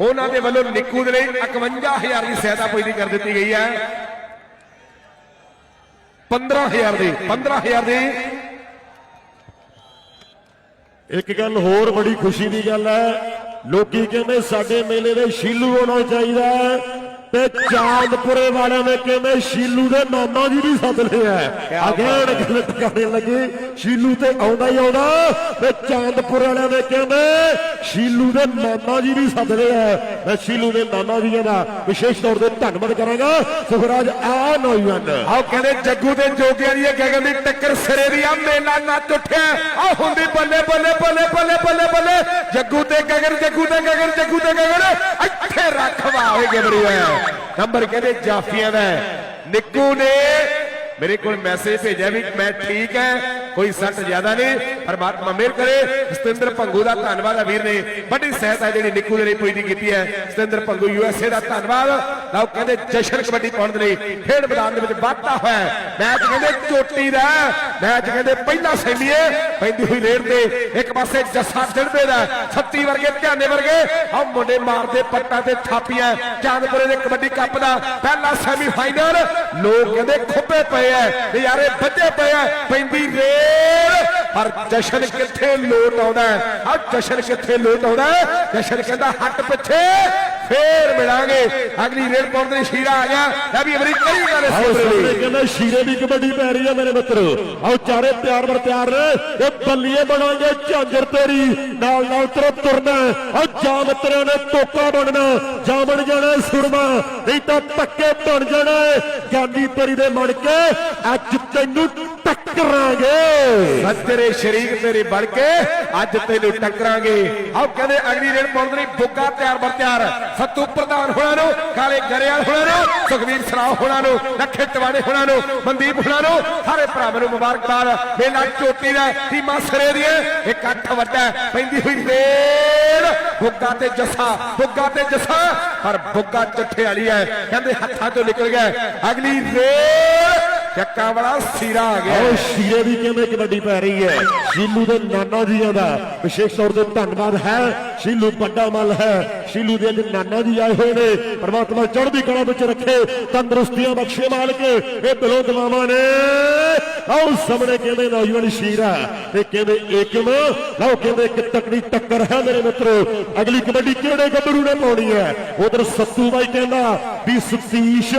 ਉਹਨਾਂ ਦੇ ਵੱਲੋਂ ਨਿੱਕੂ ਦੇ ਲਈ 51000 ਦੀ ਸਹਾਇਤਾ ਪੁੱਜਦੀ ਕਰ ਦਿੱਤੀ ਗਈ ਹੈ। 15000 ਦੀ 15000 ਦੀ। ਇੱਕ ਗੱਲ ਹੋਰ ਬੜੀ ਖੁਸ਼ੀ ਦੀ ਗੱਲ ਹੈ ਲੋਕੀ ਕਹਿੰਦੇ ਸਾਡੇ ਮੇਲੇ ਦੇ ਸ਼ੀਲੂ ਹੋਣਾ ਚਾਹੀਦਾ ਹੈ। ਤੇ ਚਾਂਦਪੁਰੇ ਵਾਲਿਆਂ ਨੇ ਕਹਿੰਦੇ ਸ਼ੀਲੂ ਦੇ ਨਾਨਾ ਜੀ ਵੀ ਸੱਦ ਲਿਆ? ਅਗੇਣ ਗੱਲ ਟਿਕਾਣੇ ਲੱਗੇ ਸ਼ੀਲੂ ਤੇ ਆਉਂਦਾ ਹੀ ਆਉਂਦਾ ਤੇ ਚਾਂਦਪੁਰ ਵਾਲਿਆਂ ਨੇ ਕਹਿੰਦੇ ਸ਼ੀਲੂ ਦੇ ਨਾਨਾ ਜੀ ਵੀ ਸੱਦ ਲਿਆ। ਮੈਂ ਸ਼ੀਲੂ ਦੇ ਨਾਨਾ ਜੀ ਦਾ ਵਿਸ਼ੇਸ਼ ਤੌਰ ਤੇ ਧੰਨਵਾਦ ਕਰਾਂਗਾ। ਸੁਖਰਾਜ ਆ ਨੌਜਵਾਨ। ਆਓ ਕਹਿੰਦੇ ਜੱਗੂ ਤੇ ਜੋਗਿਆਂ ਦੀ ਇਹ ਗਗਨ ਦੀ ਟੱਕਰ ਸਿਰੇ ਦੀ ਆ ਮੇਲਾ ਨੱਚ ਉੱਠਿਆ। ਆ ਹੁੰਦੀ ਬੱਲੇ ਬੱਲੇ ਬੱਲੇ ਬੱਲੇ ਬੱਲੇ ਬੱਲੇ। ਜੱਗੂ ਤੇ ਗਗਨ ਜੱਗੂ ਤੇ ਗਗਨ ਜੱਗੂ ਤੇ ਗਗਨ। ਇੱਥੇ ਰੱਖਵਾ ਹੋਏ ਗਬਰੂ ਹੈ ਨੰਬਰ ਕਹਿੰਦੇ ਜਾਫੀਆਂ ਦਾ ਨਿੱਕੂ ਨੇ ਮੇਰੇ ਕੋਲ ਮੈਸੇਜ ਭੇਜਿਆ ਵੀ ਮੈਂ ਠੀਕ ਹੈ। ਕੋਈ ਸੱਟ ਜ਼ਿਆਦਾ ਨਹੀਂ, ਪਰਮਾਤਮਾ ਮਿਹਰ ਕਰੇ। ਸਤਿੰਦਰ ਭੰਗੂ ਦਾ ਧੰਨਵਾਦ ਆ ਵੀਰ ਨੇ। ਵੱਡੀ ਸਹਾਇਤਾ ਜਿਹੜੀ ਨਿੱਕੂ ਦੇ ਲਈ ਪੁੱਜਦੀ ਕੀਤੀ ਹੈ। ਸਤਿੰਦਰ ਭੰਗੂ ਯੂ ਦਾ ਧੰਨਵਾਦ। ਲਓ ਕਹਿੰਦੇ ਜਸ਼ਨ ਕਬੱਡੀ ਪਾਉਣ ਦੇ ਲਈ ਖੇਡ ਮੈਦਾਨ ਦੇ ਵਿੱਚ ਵਾਧਾ ਹੋਇਆ ਮੈਚ ਕਹਿੰਦੇ ਚੋਟੀ ਦਾ ਮੈਚ ਕਹਿੰਦੇ ਪਹਿਲਾ ਸੈਮੀਏ ਪੈਂਦੀ ਹੋਈ ਰੇਡ ਤੇ ਇੱਕ ਪਾਸੇ ਜੱਸਾ ਚੜਦੇ ਦਾ ਛੱਤੀ ਵਰਗੇ, ਧਿਆਨੇ ਵਰਗੇ। ਆ ਮੁੰਡੇ ਮਾਰਦੇ ਪੱਟਾਂ ਤੇ ਥਾਪੀਆਂ ਚਾਂਦਪੁਰੇ ਦੇ ਕਬੱਡੀ ਕੱਪ ਦਾ ਪਹਿਲਾ ਸੈਮੀ ਫਾਈਨਲ। ਲੋਕ ਕਹਿੰਦੇ ਖੁੱਬੇ ਪਏ ਐ ਨਜ਼ਾਰੇ ਵੱਜੇ ਪਏ ਐ ਪੈਂਦੀ ਰੇਡ ਪਰ ਜਸ਼ਨ ਕਿੱਥੇ ਲੋਟ ਆਉਂਦਾ ਆ ਜਸ਼ਨ ਕਿੱਥੇ ਲੋਟ ਆਉਂਦਾ? ਜਸ਼ਨ ਕਹਿੰਦਾ ਹੱਟ ਪਿੱਛੇ ਫੇਰ ਮਿਲਾਂਗੇ। ਅਗਲੀ ਰੇਡ ਪਾਉਣ ਦੇ ਸ਼ੀਰਾ ਆ ਗਿਆ। ਲੈ ਵੀ ਅਮਰੀਕਾ ਹੀ ਇਸ ਸਾਹਮਣੇ ਕਹਿੰਦੇ ਸ਼ੀਰੇ ਦੀ ਕਬੱਡੀ ਪੈ ਰਹੀ ਹੈ ਮੇਰੇ ਮਿੱਤਰੋ। ਆਓ ਚਾਰੇ ਪਿਆਰ ਬਰ ਤਿਆਰ ਨੇ। ਇਹ ਬੱਲੀਏ ਬਣਾਂਗੇ ਝਾਂਜਰ ਤੇਰੀ। ਨਾਲ ਨਾਲ ਤਰੋ ਤੁਰਨਾ ਆਓ ਜਾ ਮਿੱਤਰਾਂ ਨੇ ਤੋਕਾ ਬਣਨਾ ਜਾ ਬਣ ਜਾਣਾ ਸੁਰਮਾ। ਨਹੀਂ ਤਾਂ ਧੱਕੇ ਬਣ ਜਾਣਾ ਗਿਆਨੀ ਤੇਰੀ ਦੇ ਮਣ ਕੇ ਅੱਜ ਤੈਨੂੰ ਟੱਕਰਾਂਗੇ। ਸੱਜਰੇ ਸ਼ਰੀਕ ਤੇਰੇ ਬਣ ਕੇ ਅੱਜ ਤੈਨੂੰ ਟੱਕਰਾਂਗੇ। ਆਓ ਕਹਿੰਦੇ ਅਗਲੀ ਰੇਡ ਪਾਉਣ ਬੁੱਗਾ ਤਿਆਰ ਬਰ ਤਿਆਰ। ਸੱਤੂ ਪ੍ਰਧਾਨ ਹੋਣਾ ਨੂੰ, ਕਾਲੇ ਗਰੇਵਾਲ ਹੋਣਾ ਨੂੰ, ਸੁਖਵੀਰ ਸਰਾਓ ਹੋਣਾ ਨੂੰ ਲੱਖੇ ਟਵਾੜੇ ਹੋਣਾ ਨੂੰ, ਮਨਦੀਪ ਹੋਣਾ ਨੂੰ, ਸਾਰੇ ਭਰਾਵਾਂ ਨੂੰ ਮੁਬਾਰਕਬਾਦ ਮੇਲਾ ਚੋਟੀ ਦਾ ਟੀਮਾਂ ਸਰੇ ਦੀਆਂ ਇਕੱਠ ਵੱਡਾ ਪੈਂਦੀ ਹੋਈ ਰੇਡ ਬੁੱਗਾ ਤੇ ਜੱਸਾ, ਬੁੱਗਾ ਤੇ ਜੱਸਾ, ਪਰ ਬੁੱਗਾ ਚੱਠੇ ਵਾਲੀ ਹੈ। ਕਹਿੰਦੇ ਹੱਥਾਂ ਤੋਂ ਨਿਕਲ ਗਿਆ। ਅਗਲੀ ਰੇਡ ਚੱਕਾਂ ਵਾਲਾ ਸੀਰਾ ਆ ਗਿਆ। ਆਓ ਸ਼ੀਰੇ ਦੀ ਕਹਿੰਦੇ ਕਬੱਡੀ ਪੈ ਰਹੀ ਹੈ? ਸ਼ੀਲੂ ਦੇ ਨਾਨਾ ਜੀਆਂ ਦਾ ਵਿਸ਼ੇਸ਼ ਤੌਰ ਤੇ ਧੰਨਵਾਦ ਹੈ। ਸ਼ੀਲੂ ਵੱਡਾ ਮੱਲ ਹੈ। ਸ਼ੀਲੂ ਦੇ ਅੱਜ ਨਾਨਾ ਜੀ ਆਏ ਹੋਏ ਨੇ। ਪਰਮਾਤਮਾ ਚੜ੍ਹਦੀ ਕਲਾ ਵਿੱਚ ਰੱਖੇ, ਤੰਦਰੁਸਤੀਆਂ ਬਖਸ਼ੇ ਮਾਲਕ। ਇਹ ਦਿਲੋਂ ਦਵਾਵਾਂ ਨੇ। ਆਓ ਸਾਹਮਣੇ ਕਹਿੰਦੇ ਨੌਜਵਾਨ ਸ਼ੀਰਾ ਤੇ ਕਹਿੰਦੇ ਏਕਮ ਲਓ ਕਹਿੰਦੇ ਇੱਕ ਤਕੜੀ ਟੱਕਰ ਹੈ ਮੇਰੇ ਮਿੱਤਰੋ। ਅਗਲੀ ਕਬੱਡੀ ਕਿਹੜੇ ਗੱਭਰੂ ਨੇ ਪਾਉਣੀ ਹੈ? ਉਧਰ ਸੱਤੂ ਬਾਈ ਕਹਿੰਦਾ ਵੀ ਸਤੀਸ਼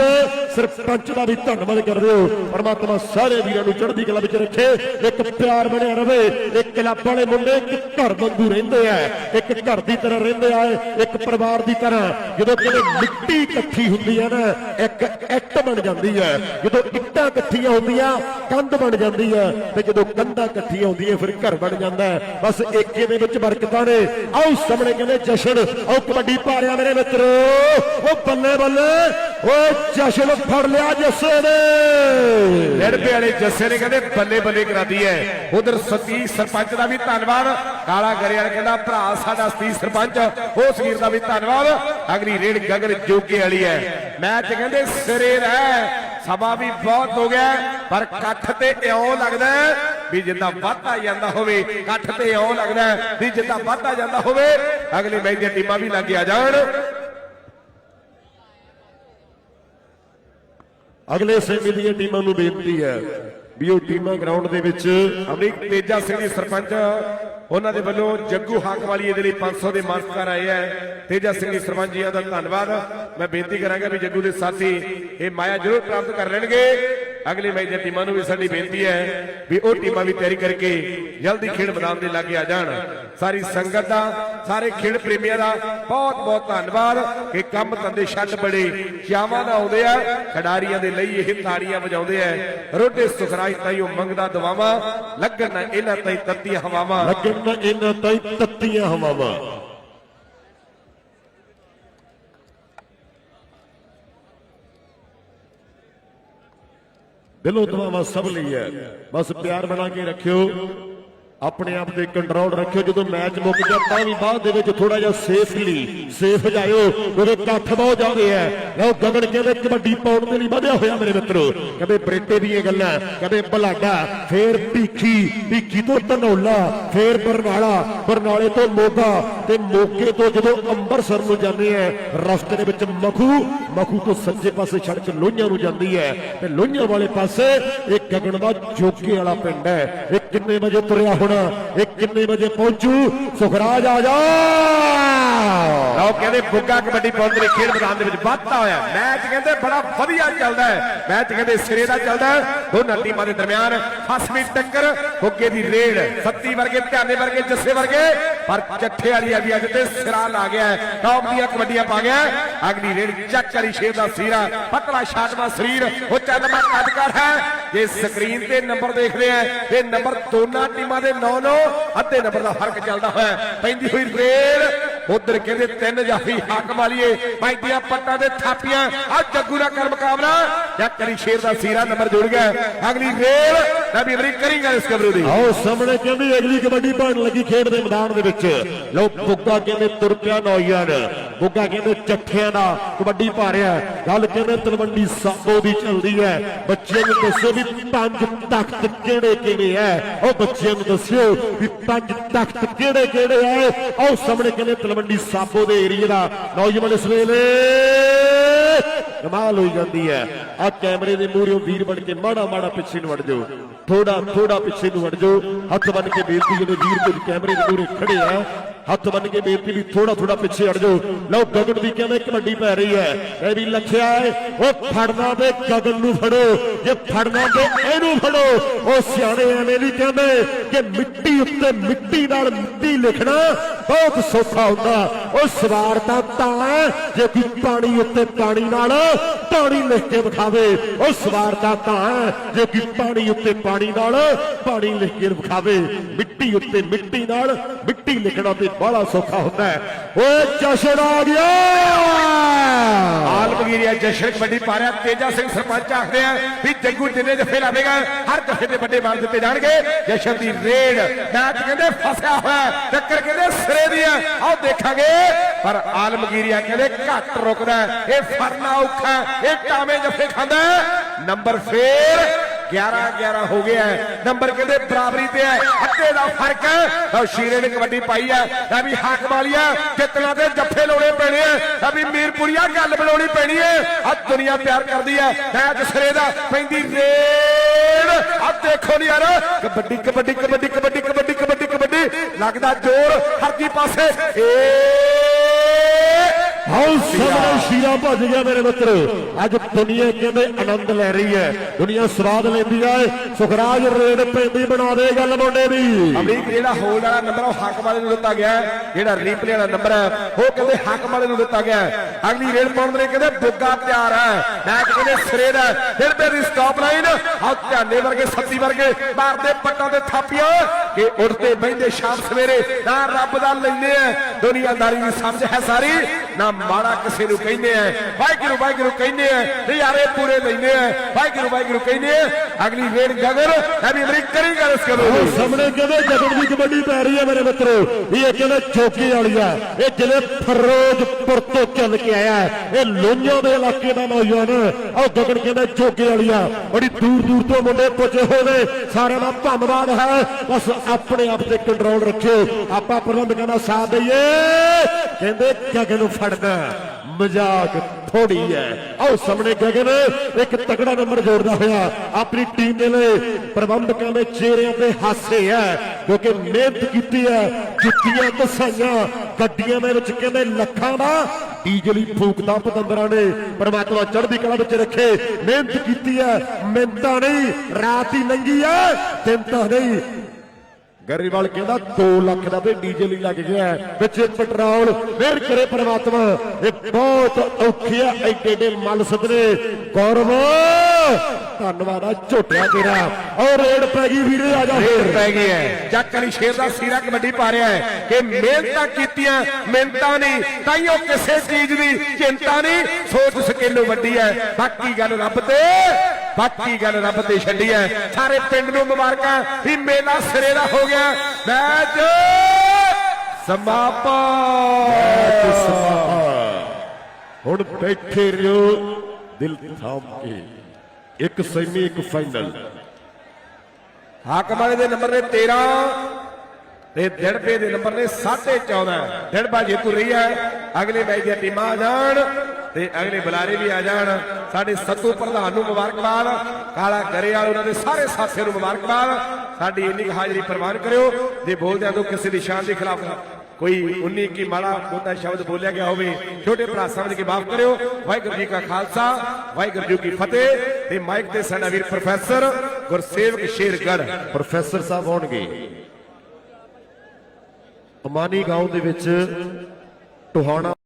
ਸਰਪੰਚ ਦਾ ਵੀ ਧੰਨਵਾਦ ਕਰਦੇ ਹੋ ਪਰਮਾਤਮਾ ਸਾਰੇ ਵੀਰਾਂ ਨੂੰ ਚੜ੍ਹਦੀ ਕਲਾ ਵਿੱਚ ਰੱਖੇ। ਇੱਕ ਪਿਆਰ ਬਣਿਆ ਰਵੇ। ਇੱਕ ਕਲੱਬ ਵਾਲੇ ਮੁੰਡੇ ਇੱਕ ਘਰ ਵਾਂਗੂ ਰਹਿੰਦੇ ਆ। ਇੱਕ ਘਰ ਦੀ ਤਰ੍ਹਾਂ ਰਹਿੰਦੇ ਆ। ਇੱਕ ਪਰਿਵਾਰ ਦੀ ਤਰ੍ਹਾਂ। ਜਦੋਂ ਕਿਤੇ ਮਿੱਟੀ ਇਕੱਠੀ ਹੁੰਦੀ ਹੈ ਨਾ, ਇੱਕ ਇੱਟ ਬਣ ਜਾਂਦੀ ਹੈ। ਜਦੋਂ ਇੱਟਾਂ ਇਕੱਠੀਆਂ ਹੁੰਦੀਆਂ, ਕੰਧ ਬਣ ਜਾਂਦੀ ਹੈ ਤੇ ਜਦੋਂ ਕੰਧਾਂ ਇਕੱਠੀਆਂ ਹੁੰਦੀਆਂ ਫਿਰ ਘਰ ਬਣ ਜਾਂਦਾ ਹੈ। ਬਸ ਏਕੇ ਦੇ ਵਿੱਚ ਬਰਕਤਾਂ ਨੇ। ਆਓ ਸਾਹਮਣੇ ਕਹਿੰਦੇ ਜਸ਼ਨ, ਆਓ ਕਬੱਡੀ ਪਾ ਮੇਰੇ ਮਿੱਤਰੋ। ਉਹ ਬੱਲੇ ਬੱਲੇ ਉਹ ਜਸ਼ਨ ਫੜ ਲਿਆ ਜੱਸੇ ਨੇ। ਲੜਪੇ ਵਾਲੇ ਜੱਸੇ ਨੇ ਕਹਿੰਦੇ ਬੱਲੇ ਬੱਲੇ ਕਰਾਦੀ ਹੈ ਉਧਰ ਸਤੀਸ਼ ਸਰਪੰਚ ਦਾ ਵੀ ਧੰਨਵਾਦ। ਕਾਲਾ ਗਰੇਵਾਲ ਕਹਿੰਦਾ, ਭਰਾ ਸਾਡਾ ਸਤੀਸ਼ ਸਰਪੰਚ, ਉਹ ਸਵੀਰ ਦਾ ਵੀ ਧੰਨਵਾਦ। ਅਗਲੀ ਰੇਡ ਗਗਨ ਜੋਗੇ ਵਾਲੀ ਹੈ। ਮੈਚ ਕਹਿੰਦੇ ਸਿਰੇ ਰਹਿ। ਸਮਾਂ ਵੀ ਬਹੁਤ ਹੋ ਗਿਆ, ਪਰ ਕੱਠ ਤੇ ਇਉਂ ਲੱਗਦਾ ਵੀ ਜਿੱਦਾਂ ਵੱਧਦਾ ਜਾਂਦਾ ਹੋਵੇ, ਕੱਠ ਤੇ ਇਉਂ ਲੱਗਦਾ ਵੀ ਜਿੱਦਾਂ ਵੱਧਦਾ ਜਾਂਦਾ ਹੋਵੇ, ਅਗਲੇ ਮੈਚ ਦੀਆਂ ਟੀਮਾਂ ਵੀ ਲੱਗ ਆ ਜਾਣ। ਅਗਲੇ ਸੈਮੀ ਦੀਆਂ ਟੀਮਾਂ ਨੂੰ ਬੇਨਤੀ ਹੈ ਵੀ ਉਹ ਟੀਮਾਂ ਗਰਾਊਂਡ ਦੇ ਵਿੱਚ ਅਮਰੀਕ ਤੇਜਾ ਸਿੰਘ ਸਰਪੰਚ ਉਹਨਾਂ ਦੇ ਵੱਲੋਂ ਜੱਗੂ ਹਾਕ ਵਾਲੀ ਇਹਦੇ ਲਈ 500 ਦੇ ਮਾਨਸਕਾਰ ਆਏ ਹੈ ਤੇਜਾ ਸਿੰਘ ਜੀ ਸਰਪੰਚ ਦਾ ਧੰਨਵਾਦ। ਮੈਂ ਬੇਨਤੀ ਕਰਾਂਗਾ ਵੀ ਜੱਗੂ ਦੇ ਸਾਥੀ ਇਹ ਮਾਇਆ ਜ਼ਰੂਰ ਪ੍ਰਾਪਤ ਕਰ ਲੈਣਗੇ। ਅਗਲੇ ਮੈਚ ਦੀਆਂ ਟੀਮਾਂ ਨੂੰ ਵੀ ਸਾਡੀ ਬੇਨਤੀ ਹੈ ਵੀ ਉਹ ਟੀਮਾਂ ਵੀ ਤਿਆਰੀ ਕਰਕੇ ਜਲਦੀ ਖੇਡ ਮੈਦਾਨ ਦੇ ਲਾਗੇ ਆ ਜਾਣ। ਸਾਰੀ ਸੰਗਤ ਦਾ, ਸਾਰੇ ਖੇਡ ਪ੍ਰੇਮੀਆਂ ਦਾ ਬਹੁਤ ਬਹੁਤ ਧੰਨਵਾਦ ਕਿ ਕੰਮ ਧੰਦੇ ਛੱਡ ਬੜੇ ਚਾਵਾਂ ਨਾਲ ਆਉਂਦੇ ਆ, ਖਿਡਾਰੀਆਂ ਦੇ ਲਈ ਇਹ ਤਾੜੀਆਂ ਵਜਾਉਂਦੇ ਆ। ਰੋਡੇ ਸੁਖਰਾਈ ਉਹ ਮੰਗਦਾ ਦਵਾਵਾਂ, ਲੱਗਣ ਨਾ ਇਹਨਾਂ ਤਾਈ ਤੱਤੀਆਂ ਹਵਾਵਾਂ। ਲੱਗਣ ਨਾ ਇਹਨਾਂ ਤਾਈ ਤੱਤੀਆਂ ਹਵਾਵਾਂ। ਦਿਲੋਂ ਦੁਆਵਾਂ ਸਭ ਲਈ ਹੈ। ਬਸ ਪਿਆਰ ਬਣਾ ਕੇ ਰੱਖਿਓ। ਆਪਣੇ ਆਪ ਤੇ ਕੰਟਰੋਲ ਰੱਖਿਓ। ਜਦੋਂ ਮੈਚ ਮੁੱਕ ਗਿਆ, ਤਾਂ ਵੀ ਬਾਅਦ ਦੇ ਵਿੱਚ ਥੋੜਾ ਜਿਹਾ ਸੇਫਲੀ ਸੇਫ ਜਾਇਓ। ਕਿਉਂਕਿ ਇਕੱਠ ਬਹੁਤ ਜ਼ਿਆਦੇ ਹੈ। ਲਓ, ਗਗਨ ਕਹਿੰਦੇ ਕਬੱਡੀ ਪਾਉਣ ਦੇ ਲਈ ਵਧਿਆ ਹੋਇਆ ਮੇਰੇ ਮਿੱਤਰੋ। ਕਦੇ ਬਰੇਟੇ ਦੀਆਂ ਗੱਲਾਂ। ਕਦੇ ਭਲਾਡਾ, ਫੇਰ ਭੀਖੀ ਭੀਖੀ ਤੋਂ ਧਨੌਲਾ ਫੇਰ ਬਰਨਾਲਾ, ਬਰਨਾਲੇ ਤੋਂ ਮੋਗਾ। ਤੇ ਮੋਗੇ ਤੋਂ ਜਦੋਂ ਅੰਮ੍ਰਿਤਸਰ ਨੂੰ ਜਾਂਦੇ ਆ, ਰਸਤੇ ਦੇ ਵਿੱਚ ਮਖੂ ਮਖੂ ਤੋਂ ਸੱਜੇ ਪਾਸੇ ਸੜਕ ਲੋਹੀਆਂ ਨੂੰ ਜਾਂਦੀ ਹੈ ਤੇ ਲੋਹੀਆਂ ਵਾਲੇ ਪਾਸੇ ਇਹ ਗਗਨ ਦਾ ਜੋਗੇ ਵਾਲਾ ਪਿੰਡ ਹੈ। ਇਹ ਕਿੰਨੇ ਵਜੇ ਤੁਰਿਆ ਹੋਣਾ? ਇਹ ਕਿੰਨੇ ਵਜੇ ਪਹੁੰਚੂ? ਸੁਖਰਾਜ ਆ ਜਾ! ਲਓ ਕਹਿੰਦੇ ਬੁੱਗਾ ਕਬੱਡੀ ਪਾਉਣ ਦੇ ਖੇਡ ਮੈਦਾਨ ਦੇ ਵਿੱਚ ਵਾਧਾ ਹੋਇਆ। ਮੈਚ ਕਹਿੰਦੇ ਬੜਾ ਵਧੀਆ ਚੱਲਦਾ ਹੈ। ਮੈਚ ਕਹਿੰਦੇ ਸਿਰੇ ਦਾ ਚੱਲਦਾ ਹੈ। ਦੋਨਾਂ ਟੀਮਾਂ ਦੇ ਦਰਮਿਆਨ ਫਸਵੀਂ ਟੱਕਰ ਬੁੱਗੇ ਦੀ ਰੇਡ। ਸੱਤੀ ਵਰਗੇ, ਧਿਆਨੇ ਵਰਗੇ, ਜੱਸੇ ਵਰਗੇ। ਪਰ ਚੱਠੇ ਵਾਲੀ ਆ ਵੀ ਅੱਜ ਤੇ ਸਿਰਾ ਲਾ ਗਿਆ ਹੈ। ਟੌਪ ਦੀਆਂ ਕਬੱਡੀਆਂ ਪਾ ਗਿਆ ਹੈ। ਅਗਲੀ ਰੇਡ ਚੱਕ ਵਾਲੀ ਸ਼ੇਰ ਦਾ ਸੀਰਾ, ਪਤਲਾ ਛਾਟਵਾ ਸਰੀਰ, ਉਹ ਚੰਨਮਾ ਕੱਦਕਾਰ ਹੈ। ਜੇ ਸਕਰੀਨ ਤੇ ਨੰਬਰ ਦੇਖਦੇ ਆ ਇਹ ਨੰਬਰ ਦੋਨਾਂ ਟੀਮਾਂ ਦੇ 9-9 ਅੱਧੇ ਨੰਬਰ ਦਾ ਫ਼ਰਕ ਚੱਲਦਾ ਹੋਇਆ। ਪੈਂਦੀ ਹੋਈ ਰੇਡ ਉਧਰ ਕਹਿੰਦੇ ਤਿੰਨ ਜਾਫੀ ਹਾਕਮ ਵਾਲੀਏ ਪੈਂਦੀਆਂ ਪੱਟਾਂ ਦੇ ਥਾਪੀਆਂ। ਆ ਜੱਗੂ ਦਾ ਕਰ ਮੁਕਾਬਲਾ, ਜਾਂ ਕਰੀ ਸ਼ੇਰ ਦਾ ਸੀਰਾ, ਨੰਬਰ ਜੁੜ ਗਿਆ। ਅਗਲੀ ਰੇਲ ਨਬੀ ਅਮਰੀਕ ਕਰੀਗਾ ਇਸ ਕਬਰੂ ਦੀ। ਆਓ ਸਾਹਮਣੇ ਕਹਿੰਦੀ ਅਗਲੀ ਕਬੱਡੀ ਪਾਉਣ ਲੱਗੀ ਖੇਡ ਦੇ ਮੈਦਾਨ ਦੇ ਵਿੱਚ। ਲਓ ਬੁੱਗਾ ਕਹਿੰਦੇ ਤੁਰ ਪਿਆ ਨੌਜਵਾਨ। ਬੁੱਗਾ ਕਹਿੰਦੇ ਚੱਠਿਆਂ ਦਾ ਕਬੱਡੀ ਪਾ ਗੱਲ ਕਹਿੰਦੇ ਤਲਵੰਡੀ ਸਾਬੋ ਦੀ ਚੱਲਦੀ ਹੈ। ਬੱਚਿਆਂ ਨੂੰ ਦੱਸੋ ਵੀ ਪੰਜ ਤਖਤ ਕਿਹੜੇ ਕਿਹੜੇ ਐ ਉਹ ਬੱਚਿਆਂ ਨੂੰ ਦੱਸਿਓ ਵੀ ਪੰਜ ਤਖਤ ਕਿਹੜੇ ਕਿਹੜੇ ਐ ਆਓ ਸਾਹਮਣੇ ਕਹਿੰਦੇ ਤਲਵੰਡੀ ਸਾਬੋ ਦੇ ਏਰੀਆ ਦਾ। ਨੌਜਵਾਨ ਇਸ ਵੇਲੇ ਕਮਾਲ ਹੋਈ ਜਾਂਦੀ ਹੈ। ਆ ਕੈਮਰੇ ਦੇ ਮੂਹਰੇ ਵੀਰ ਬਣ ਕੇ ਮਾੜਾ ਮਾੜਾ ਪਿੱਛੇ ਨੂੰ ਵੜ ਜਾਓ। ਥੋੜਾ ਥੋੜਾ ਪਿੱਛੇ ਨੂੰ ਵੜ ਜਾਓ। ਹੱਥ ਬੰਨ ਕੇ ਬੇਨਤੀ ਜਦੋਂ ਵੀਰ ਕੋਈ ਕੈਮਰੇ ਦੇ ਮੂਹਰੇ ਖੜੇ ਆ ਹੱਥ ਬੰਨ ਕੇ ਬੇਨਤੀ ਵੀ ਥੋੜਾ ਥੋੜਾ ਪਿੱਛੇ ਹਟ ਜਾਓ। ਲਓ, ਗਗਨ ਵੀ ਕਹਿੰਦੇ ਕਬੱਡੀ ਪੈ ਰਹੀ ਹੈ। ਇਹ ਵੀ ਲੱਖਿਆ ਹੈ। ਉਹ ਫੜਨਾ ਤੇ ਗਗਨ ਨੂੰ ਫੜੋ। ਜੇ ਫੜਨਾ ਤੇ ਇਹਨੂੰ ਫੜੋ। ਉਹ ਸਿਆਣੇ ਐਵੇਂ ਨਹੀਂ ਕਹਿੰਦੇ ਕਿ ਮਿੱਟੀ ਉੱਤੇ ਮਿੱਟੀ ਨਾਲ ਮਿੱਟੀ ਲਿਖਣਾ ਬਹੁਤ ਸੌਖਾ ਹੁੰਦਾ। ਉਹ ਸਵਾਰ ਤਾਂ ਤਾਂ ਹੈ। ਜੇ ਕੋਈ ਪਾਣੀ ਉੱਤੇ ਪਾਣੀ ਨਾਲ ਪਾਣੀ ਲਿਖ ਕੇ ਵਿਖਾਵੇ, ਉਹ ਸਵਾਰ ਤਾਂ ਤਾਂ ਜੇ ਕੋਈ ਪਾਣੀ ਉੱਤੇ ਪਾਣੀ ਨਾਲ ਪਾਣੀ ਲਿਖ ਕੇ ਵਿਖਾਵੇ, ਮਿੱਟੀ ਉੱਤੇ ਮਿੱਟੀ ਨਾਲ ਮਿੱਟੀ ਲਿਖਣਾ ਤੇ ਬੜਾ ਸੌਖਾ ਹੁੰਦਾ ਓਏ ਜਸ਼ਨ ਆ ਗਿਆ। ਆਲਮਗੀਰੀਆ ਜਸ਼ਨ ਕਬੱਡੀ ਪਾ ਰਿਹਾ। ਤੇਜਾ ਸਿੰਘ ਸਰਪੰਚ ਆਖਦੇ ਆ ਵੀ ਜੱਗੂ ਜਿੰਨੇ ਜਫੇ ਲਾਵੇਗਾ ਹਰ ਜਫੇ ਦੇ ਵੱਡੇ ਮਾਰ ਦਿੱਤੇ ਜਾਣਗੇ। ਜਸ਼ਨ ਦੀ ਰੇਡ ਮੈਚ ਕਹਿੰਦੇ ਫਸਿਆ ਹੋਇਆ ਟੱਕਰ ਕਹਿੰਦੇ ਸਿਰੇ ਦੀ ਹੈ। ਆਓ ਦੇਖਾਂਗੇ। ਪਰ ਆਲਮਗੀਰੀਆ ਕਹਿੰਦੇ ਘੱਟ ਰੁਕਦਾ ਇਹ ਫੜਨਾ ਔਖਾ ਇਹ ਟਾਵੇਂ ਜਫੇ ਖਾਂਦਾ ਨੰਬਰ ਫੇਰ 11 11 ਹੋ ਗਿਆ ਨੰਬਰ ਕਹਿੰਦੇ? ਬਰਾਬਰੀ ਤੇ ਹੈ। ਅੱਧੇ ਦਾ ਫ਼ਰਕ ਹੈ। ਸ਼ੀਰੇ ਨੇ ਕਬੱਡੀ ਪਾਈ ਹੈ। ਇਹ ਵੀ ਹੱਕ ਵਾਲੀਆ ਜਿੱਤਣਾ ਤੇ ਜੱਫੇ ਲਾਉਣੇ ਪੈਣੇ ਆ ਇਹ ਵੀ ਮੀਰਪੁਰੀਆ ਗੱਲ ਬਣਾਉਣੀ ਪੈਣੀ ਹੈ। ਆ ਦੁਨੀਆ ਪਿਆਰ ਕਰਦੀ ਹੈ। ਮੈਚ ਸਿਰੇ ਦਾ ਪੈਂਦੀ ਰੇਡ। ਆ ਦੇਖੋ ਨੀ ਯਾਰ। ਕਬੱਡੀ ਕਬੱਡੀ ਕਬੱਡੀ ਕਬੱਡੀ ਕਬੱਡੀ ਕਬੱਡੀ ਕਬੱਡੀ। ਲੱਗਦਾ ਜ਼ੋਰ। ਹਰਜੀ ਪਾਸੇ। ਏ ਹਾਉ ਸਾਹਮਣੇ ਸ਼ੀਰਾ ਭੱਜ ਗਿਆ ਮੇਰੇ ਮਿੱਤਰ। ਅੱਜ ਦੁਨੀਆ ਕਹਿੰਦੇ ਆਨੰਦ ਲੈ ਰਹੀ ਹੈ? ਦੁਨੀਆ ਸਵਾਦ ਲੈਂਦੀ ਹੈ ਸੁਖਰਾਜ ਰੇਡ ਪੈਂਦੀ ਬਣਾ ਦੇ ਗੱਲ ਮੁੰਡੇ ਦੀ। ਅਮਰੀਕ, ਜਿਹੜਾ ਹੋਲਡ ਵਾਲਾ ਨੰਬਰ ਉਹ ਹੱਕ ਵਾਲੇ ਨੂੰ ਦਿੱਤਾ ਗਿਆ ਜਿਹੜਾ ਰੀਪਲੇ ਵਾਲਾ ਨੰਬਰ ਹੈ ਉਹ ਕਹਿੰਦੇ ਹੱਕ ਵਾਲੇ ਨੂੰ ਦਿੱਤਾ ਗਿਆ ਅਗਲੀ ਰੇਡ ਪਾਉਣ ਦੇ ਕਹਿੰਦੇ ਬੁੱਗਾ ਤਿਆਰ ਹੈ। ਮੈਚ ਕਹਿੰਦੇ ਸਿਰੇ ਦਾ ਹੈ। ਫਿਰ ਤੇ ਸਟਾਪ ਲਾਈਨ ਆ ਧਿਆਨੇ ਵਰਗੇ, ਸੱਤੀ ਵਰਗੇ ਮਾਰਦੇ ਪੱਟਾਂ ਤੇ ਥਾਪੀਆਂ ਕਿ ਉੱਠਦੇ ਬਹਿੰਦੇ ਸ਼ਾਮ ਸਵੇਰੇ। ਨਾ ਰੱਬ ਦਾ ਲੈਂਦੇ ਆ। ਦੁਨੀਆਦਾਰੀ ਦੀ ਸਮਝ ਹੈ ਸਾਰੀ। ਨਾ ਮਾੜਾ ਕਿਸੇ ਨੂੰ ਕਹਿੰਦੇ ਆ। ਵਾਹਿਗੁਰੂ ਵਾਹਿਗੁਰੂ ਕਹਿੰਦੇ ਆ, ਨਜ਼ਾਰੇ ਪੂਰੇ ਲੈਂਦੇ ਆ। ਵਾਹਿਗੁਰੂ ਵਾਹਿਗੁਰੂ ਕਹਿੰਦੇ ਆ, ਅਗਲੀ ਰੇਡ ਗਗਰ ਹੈ ਵੀ ਅਮਰੀਕ ਕਰੇਗਾ ਇਸ ਕਬਰ ਉਹ ਸਾਹਮਣੇ ਕਹਿੰਦੇ ਜਗਨ ਦੀ ਕਬੱਡੀ ਪੈ ਰਹੀ ਹੈ ਮੇਰੇ ਮਿੱਤਰੋ। ਇਹ ਕਹਿੰਦੇ ਚੌਕੀ ਵਾਲੀ ਆ, ਇਹ ਜ਼ਿਲ੍ਹੇ ਫਿਰੋਜ਼ਪੁਰ ਤੋਂ ਚੱਲ ਕੇ ਆਇਆ ਇਹ ਲੋਹੀਆਂ ਦੇ ਇਲਾਕੇ ਦਾ ਨੌਜਵਾਨ ਉਹ ਗਗਨ ਕਹਿੰਦਾ, ਚੌਕੀ ਵਾਲੀ ਆ। ਬੜੀ ਦੂਰ ਦੂਰ ਤੋਂ ਮੁੰਡੇ ਪੁੱਜੇ ਹੋਏ ਨੇ। ਸਾਰਿਆਂ ਦਾ ਧੰਨਵਾਦ ਹੈ। ਬਸ ਆਪਣੇ ਆਪ ਤੇ ਕੰਟਰੋਲ ਰੱਖਿਓ। ਆਪਾਂ ਪ੍ਰਬੰਧਕਾਂ ਦਾ ਸਾਥ ਦਈਏ। ਕਹਿੰਦੇ ਗਗਨ ਨੂੰ ਮਜ਼ਾਕ ਥੋੜੀ ਹੈ। ਆਓ ਸਾਹਮਣੇ ਗਗਨ ਇੱਕ ਤਕੜਾ ਨੰਬਰ ਜੋੜਦਾ ਹੋਇਆ। ਆਪਣੀ ਟੀਮ ਦੇ ਲਈ ਪ੍ਰਬੰਧਕਾਂ ਦੇ ਚਿਹਰਿਆਂ ਤੇ ਹਾਸੇ ਹੈ। ਕਿਉਂਕਿ ਮਿਹਨਤ ਕੀਤੀ ਹੈ। ਜੁੱਤੀਆਂ ਦਸਾਈਆਂ, ਗੱਡੀਆਂ ਦੇ ਵਿੱਚ ਕਹਿੰਦੇ ਲੱਖਾਂ ਦਾ ਡੀਜੇ ਲਈ ਫੂਕਦਾ ਪਤੰਦਰਾਂ ਨੇ। ਪਰਮਾਤਮਾ ਚੜ੍ਹਦੀ ਕਲਾ ਵਿੱਚ ਰੱਖੇ। ਮਿਹਨਤ ਕੀਤੀ ਹੈ। ਮਿਹਨਤਾਂ ਨਹੀਂ, ਰਾਤ ਹੀ ਲੰਗੀ ਹੈ। ਦਿਨ ਤਾਂ ਨਹੀਂ ਗਰੀਵਾਲ ਕਹਿੰਦਾ 2 ਲੱਖ ਦਾ ਤੇ ਡੀਜੇ ਲਈ ਲੱਗ ਗਿਆ ਹੈ। ਵਿੱਚ ਪੈਟਰੋਲ ਫੇਰ ਕਰੇ ਪਰਮਾਤਮਾ। ਇਹ ਬਹੁਤ ਔਖੀ ਹੈ ਐਡੇ ਐਡੇ ਮਲ ਸਦਰੇ ਗੌਰਵ ਧੰਨਵਾਦ ਆ ਝੋਟਿਆ ਤੇਰਾ। ਔਰ ਰੇਡ ਪੈ ਗਈ ਵੀਰੇ ਆ ਜਾ ਫੇਰ। ਪੈ ਗਈ ਹੈ। ਚੱਕ ਅਲੀ ਸ਼ੇਰ ਦਾ ਸੀਰਾ ਕਬੱਡੀ ਪਾ ਰਿਹਾ ਹੈ ਕਿ ਮਿਹਨਤਾਂ ਕੀਤੀਆਂ ਮਿਹਨਤਾਂ ਨਹੀਂ ਤਾਈਓ ਕਿਸੇ ਚੀਜ਼ ਦੀ ਚਿੰਤਾ ਨਹੀਂ। ਸੋਚ ਸਕੇਲੋ ਵੱਡੀ ਹੈ। ਬਾਕੀ ਗੱਲ ਰੱਬ ਤੇ ਬਾਕੀ ਗੱਲ ਰੱਬ ਤੇ ਛੱਡੀ ਹੈ ਸਾਰੇ ਪਿੰਡ ਨੂੰ ਮੁਬਾਰਕਾਂ। ਵੀ ਮੇਲਾ ਸਿਰੇ ਦਾ ਹੋ ਗਿਆ। ਮੈਚ ਸਮਾਪਤ। ਹੁਣ ਬੈਠੇ ਰਿਓ ਦਿਲ ਥਾਮ ਕੇ। ਇੱਕ ਸੈਮੀ ਇੱਕ ਫਾਈਨਲ। ਹਾਕਮ ਵਾਲੇ ਦੇ ਨੰਬਰ ਨੇ 13 ਤੇ ਦਿੜਪੇ ਦੇ ਨੰਬਰ ਨੇ 14.5 ਦਿੜਪਾ ਜੇਤੂ ਰਹੀ ਹੈ। ਅਗਲੇ ਮੈਚ ਦੀਆਂ ਟੀਮਾਂ ਜਾਣ। ਤੇ ਅਗਲੇ ਬੁਲਾਰੇ ਵੀ ਆ ਜਾਣ। ਸਾਡੇ ਸੱਤੂ ਪ੍ਰਧਾਨ ਨੂੰ ਮੁਬਾਰਕਬਾਦ। ਕਾਲਾ ਗਰੇਵਾਲ, ਉਹਨਾਂ ਦੇ ਸਾਰੇ ਸਾਥੀਆਂ ਨੂੰ ਮੁਬਾਰਕਬਾਦ। ਸਾਡੀ ਇੰਨੀ ਹਾਜ਼ਰੀ ਪ੍ਰਵਾਨ ਕਰਿਓ। ਜੇ ਬੋਲਦਿਆਂ ਤੋਂ ਕਿਸੇ ਦੀ ਦੇ ਖਿਲਾਫ ਕੋਈ 19 ਕੀ ਮਾੜਾ ਮੋਟਾ ਸ਼ਬਦ ਬੋਲਿਆ ਗਿਆ ਹੋਵੇ, ਛੋਟੇ ਭਰਾ ਸਮਝ ਕੇ ਮਾਫ ਕਰਿਓ। ਵਾਹਿਗੁਰੂ ਜੀ ਕਾ ਖਾਲਸਾ, ਵਾਹਿਗੁਰੂ ਜੀ ਕੀ ਫਤਿਹ। ਤੇ ਮਾਈਕ ਤੇ ਸਾਡਾ ਵੀਰ ਪ੍ਰੋਫੈਸਰ ਗੁਰਸੇਵਕ ਸ਼ੇਰਗੜ੍ਹ, ਪ੍ਰੋਫੈਸਰ ਸਾਹਿਬ ਹੋਣਗੇ ਅਮਾਨੀ ਗਾਉਂ ਦੇ ਵਿੱਚ ਟੋਹਾਣਾ